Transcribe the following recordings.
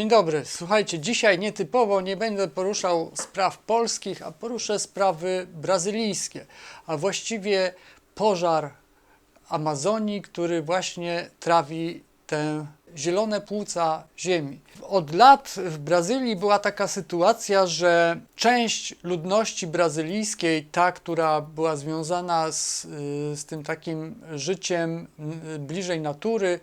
Dzień dobry. Słuchajcie, dzisiaj nietypowo nie będę poruszał spraw polskich, a poruszę sprawy brazylijskie, a właściwie pożar Amazonii, który właśnie trawi te zielone płuca ziemi. Od lat w Brazylii była taka sytuacja, że część ludności brazylijskiej, ta, która była związana z, y, z tym takim życiem y, bliżej natury,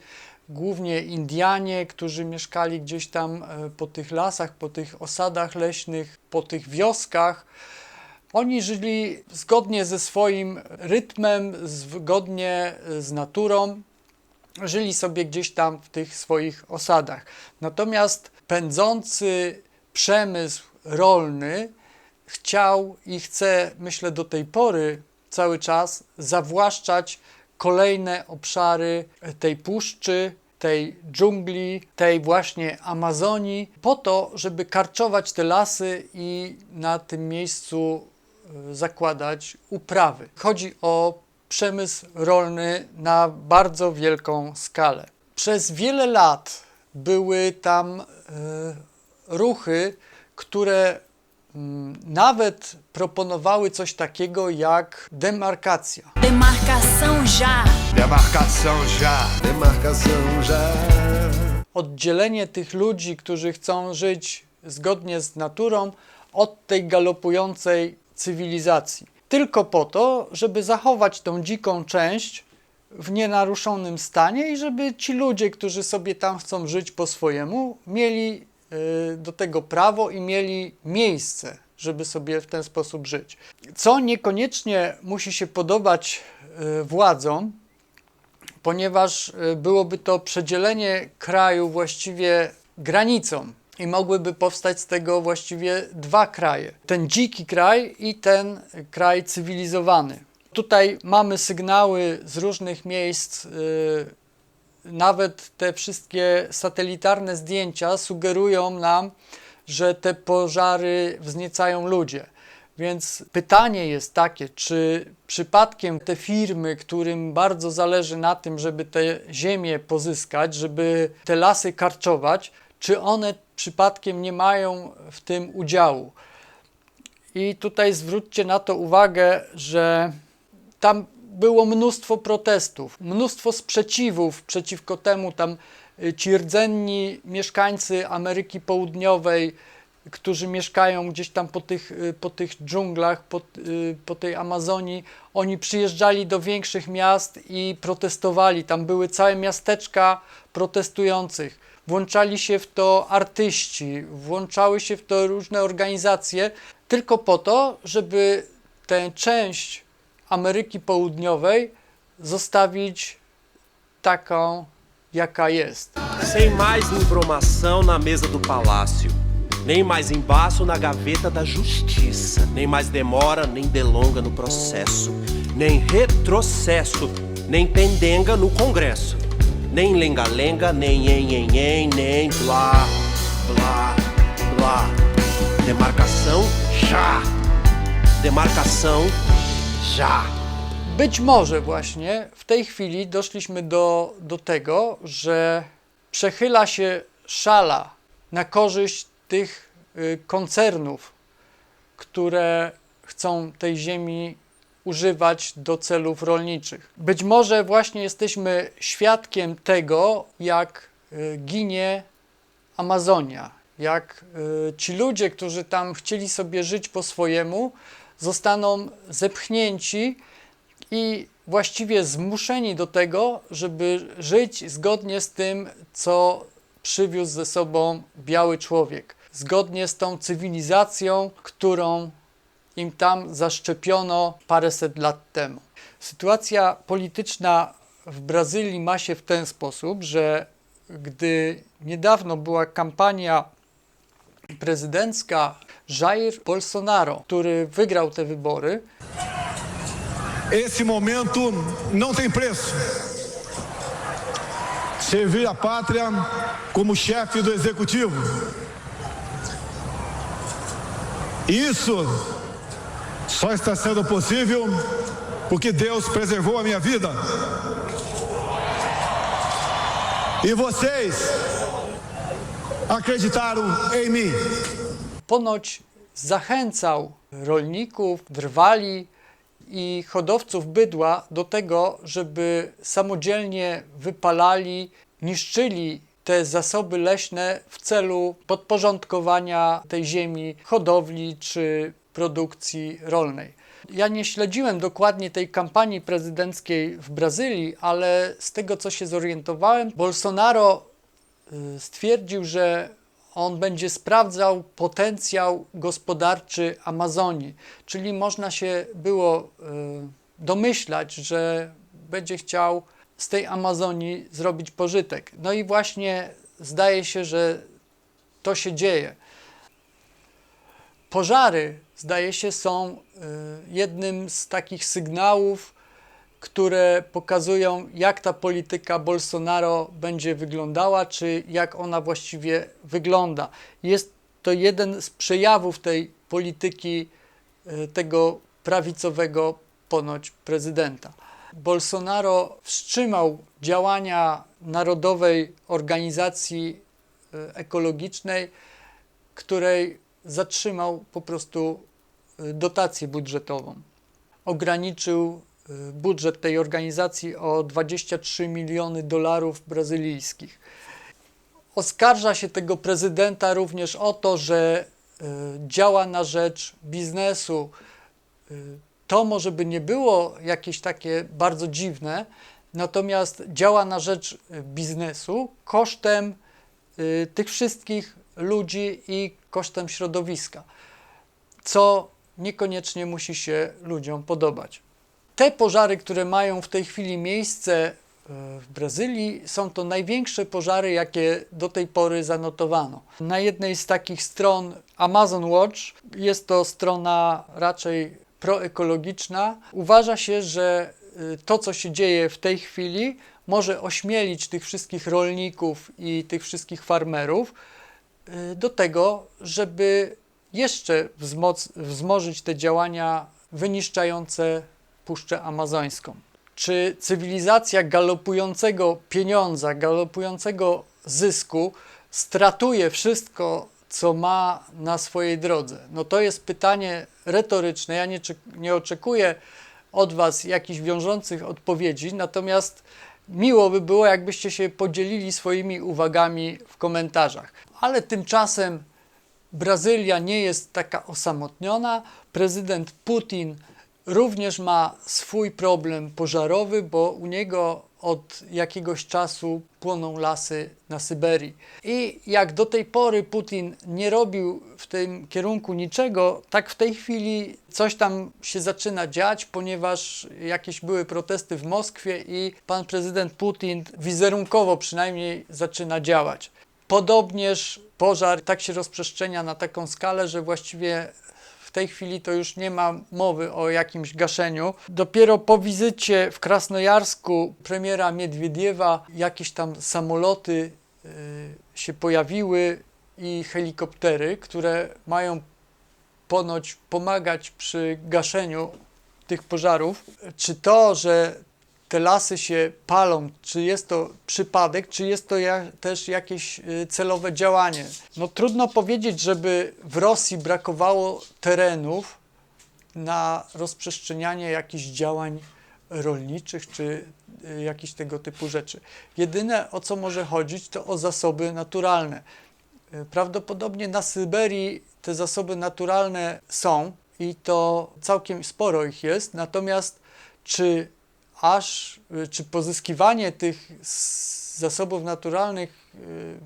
głównie Indianie, którzy mieszkali gdzieś tam e, po tych lasach, po tych osadach leśnych, po tych wioskach. Oni żyli zgodnie ze swoim rytmem, zgodnie z naturą, żyli sobie gdzieś tam w tych swoich osadach. Natomiast pędzący przemysł rolny chciał i chce, myślę, do tej pory cały czas zawłaszczać kolejne obszary tej puszczy, tej dżungli, tej właśnie Amazonii, po to, żeby karczować te lasy i na tym miejscu y, zakładać uprawy. Chodzi o przemysł rolny na bardzo wielką skalę. Przez wiele lat były tam y, ruchy, które nawet proponowały coś takiego jak demarkacja. Já. Já. Já. oddzielenie tych ludzi, którzy chcą żyć zgodnie z naturą, od tej galopującej cywilizacji. Tylko po to, żeby zachować tą dziką część w nienaruszonym stanie i żeby ci ludzie, którzy sobie tam chcą żyć po swojemu, mieli do tego prawo i mieli miejsce, żeby sobie w ten sposób żyć. Co niekoniecznie musi się podobać y, władzom, ponieważ y, byłoby to przedzielenie kraju właściwie granicą i mogłyby powstać z tego właściwie dwa kraje. Ten dziki kraj i ten kraj cywilizowany. Tutaj mamy sygnały z różnych miejsc, y, nawet te wszystkie satelitarne zdjęcia sugerują nam, że te pożary wzniecają ludzie. Więc pytanie jest takie, czy przypadkiem te firmy, którym bardzo zależy na tym, żeby te ziemię pozyskać, żeby te lasy karczować, czy one przypadkiem nie mają w tym udziału? I tutaj zwróćcie na to uwagę, że tam było mnóstwo protestów, mnóstwo sprzeciwów przeciwko temu. Tam y, ci rdzenni mieszkańcy Ameryki Południowej, którzy mieszkają gdzieś tam po tych, y, po tych dżunglach, po, y, po tej Amazonii, oni przyjeżdżali do większych miast i protestowali. Tam były całe miasteczka protestujących. Włączali się w to artyści, włączały się w to różne organizacje, tylko po to, żeby tę część Ameryki Południowej zostawić taką, jaka jest. Sem mais embromação na mesa do palácio, nem mais embaço na gaveta da justiça, nem mais demora nem delonga no processo, nem retrocesso, nem pendenga no congresso, nem lenga-lenga, nem em nem blá, blá, blá. Demarcação já. Demarcação já. Być może właśnie w tej chwili doszliśmy do, do tego, że przechyla się szala na korzyść tych y, koncernów, które chcą tej ziemi używać do celów rolniczych. Być może właśnie jesteśmy świadkiem tego, jak y, ginie Amazonia, jak y, ci ludzie, którzy tam chcieli sobie żyć po swojemu, zostaną zepchnięci i właściwie zmuszeni do tego, żeby żyć zgodnie z tym, co przywiózł ze sobą biały człowiek, zgodnie z tą cywilizacją, którą im tam zaszczepiono paręset lat temu. Sytuacja polityczna w Brazylii ma się w ten sposób, że gdy niedawno była kampania prezydencka Jair Bolsonaro, który wygrał te wybory, Esse momento não tem preço. Servir a pátria como chefe do executivo. Isso só está sendo possível porque Deus preservou a minha vida. E vocês acreditaram em mim. Ponoć zachęcał rolników, drwali i hodowców bydła do tego, żeby samodzielnie wypalali, niszczyli te zasoby leśne w celu podporządkowania tej ziemi hodowli czy produkcji rolnej. Ja nie śledziłem dokładnie tej kampanii prezydenckiej w Brazylii, ale z tego co się zorientowałem, Bolsonaro y, stwierdził, że on będzie sprawdzał potencjał gospodarczy Amazonii, czyli można się było y, domyślać, że będzie chciał z tej Amazonii zrobić pożytek. No i właśnie zdaje się, że to się dzieje. Pożary, zdaje się, są y, jednym z takich sygnałów, które pokazują, jak ta polityka Bolsonaro będzie wyglądała, czy jak ona właściwie wygląda. Jest to jeden z przejawów tej polityki y, tego prawicowego ponoć prezydenta. Bolsonaro wstrzymał działania Narodowej Organizacji y, Ekologicznej, której zatrzymał po prostu y, dotację budżetową. Ograniczył budżet tej organizacji o 23 miliony dolarów brazylijskich. Oskarża się tego prezydenta również o to, że y, działa na rzecz biznesu. Y, To może by nie było jakieś takie bardzo dziwne, natomiast działa na rzecz y, biznesu kosztem y, tych wszystkich ludzi i kosztem środowiska, co niekoniecznie musi się ludziom podobać. Te pożary, które mają w tej chwili miejsce y, w Brazylii, są to największe pożary, jakie do tej pory zanotowano. Na jednej z takich stron Amazon Watch, jest to strona raczej proekologiczna, uważa się, że y, to, co się dzieje w tej chwili, może ośmielić tych wszystkich rolników i tych wszystkich farmerów y, do tego, żeby jeszcze wzmoc- wzmożyć te działania wyniszczające Puszczę Amazońską. Czy cywilizacja galopującego pieniądza, galopującego zysku stratuje wszystko, co ma na swojej drodze? No to jest pytanie retoryczne. Ja nie, nie oczekuję od Was jakichś wiążących odpowiedzi, natomiast miło by było, jakbyście się podzielili swoimi uwagami w komentarzach. Ale tymczasem Brazylia nie jest taka osamotniona. Prezydent Putin również ma swój problem pożarowy, bo u niego od jakiegoś czasu płoną lasy na Syberii. I jak do tej pory Putin nie robił w tym kierunku niczego, tak w tej chwili coś tam się zaczyna dziać, ponieważ jakieś były protesty w Moskwie i pan prezydent Putin wizerunkowo przynajmniej zaczyna działać. Podobnież pożar tak się rozprzestrzenia na taką skalę, że właściwie tej chwili to już nie ma mowy o jakimś gaszeniu. Dopiero po wizycie w Krasnojarsku premiera Miedwiediewa jakieś tam samoloty y, się pojawiły i helikoptery, które mają ponoć pomagać przy gaszeniu tych pożarów. Czy to, że te lasy się palą, czy jest to przypadek, czy jest to ja, też jakieś y, celowe działanie? No trudno powiedzieć, żeby w Rosji brakowało terenów na rozprzestrzenianie jakichś działań rolniczych, czy y, jakichś tego typu rzeczy. Jedyne o co może chodzić, to o zasoby naturalne. Y, Prawdopodobnie na Syberii te zasoby naturalne są i to całkiem sporo ich jest, natomiast czy aż, y, czy pozyskiwanie tych zasobów naturalnych y,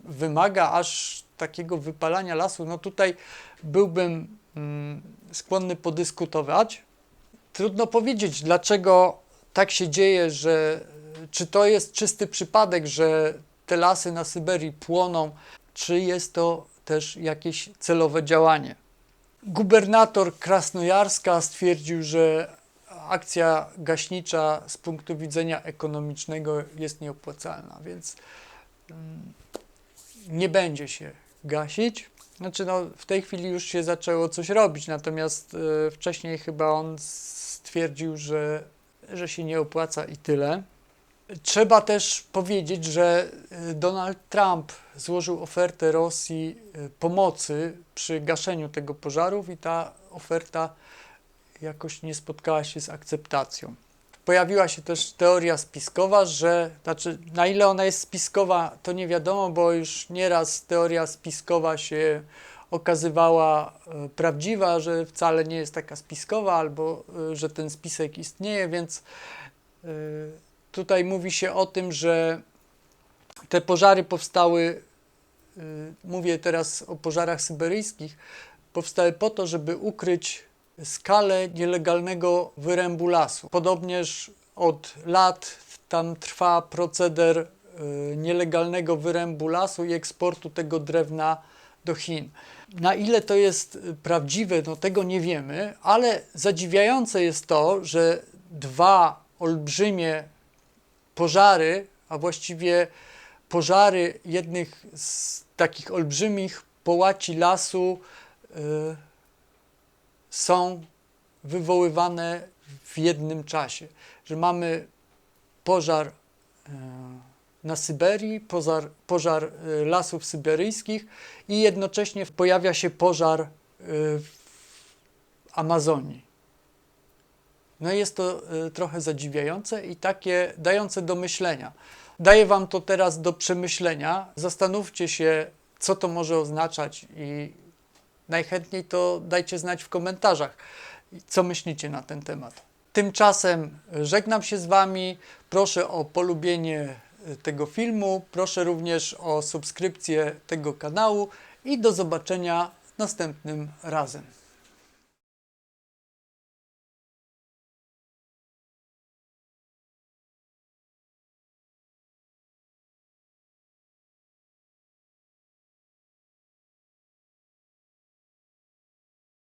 wymaga aż takiego wypalania lasu, no tutaj byłbym mm, skłonny podyskutować. Trudno powiedzieć, dlaczego tak się dzieje, że czy to jest czysty przypadek, że te lasy na Syberii płoną, czy jest to też jakieś celowe działanie. Gubernator Krasnojarska stwierdził, że akcja gaśnicza z punktu widzenia ekonomicznego jest nieopłacalna, więc mm, nie będzie się gasić. Znaczy, no, w tej chwili już się zaczęło coś robić, natomiast e, wcześniej chyba on stwierdził, że, że się nie opłaca i tyle. Trzeba też powiedzieć, że y, Donald Trump złożył ofertę Rosji y, pomocy przy gaszeniu tego pożarów i ta oferta jakoś nie spotkała się z akceptacją. Pojawiła się też teoria spiskowa, że, znaczy na ile ona jest spiskowa, to nie wiadomo, bo już nieraz teoria spiskowa się okazywała e, prawdziwa, że wcale nie jest taka spiskowa, albo e, że ten spisek istnieje, więc e, tutaj mówi się o tym, że te pożary powstały, mówię teraz o pożarach syberyjskich, powstały po to, żeby ukryć skalę nielegalnego wyrębu lasu. Podobnież od lat tam trwa proceder y, nielegalnego wyrębu lasu i eksportu tego drewna do Chin. Na ile to jest y, prawdziwe, no tego nie wiemy, ale zadziwiające jest to, że dwa olbrzymie pożary, a właściwie pożary jednych z takich olbrzymich połaci lasu y, są wywoływane w jednym czasie. Że mamy pożar e, na Syberii, pożar, pożar e, lasów syberyjskich i jednocześnie pojawia się pożar e, w Amazonii. No jest to trochę zadziwiające i takie dające do myślenia. Daję Wam to teraz do przemyślenia. Zastanówcie się, co to może oznaczać i najchętniej to dajcie znać w komentarzach, co myślicie na ten temat. Tymczasem żegnam się z Wami. Proszę o polubienie e, tego filmu. Proszę również o subskrypcję tego kanału i do zobaczenia następnym razem.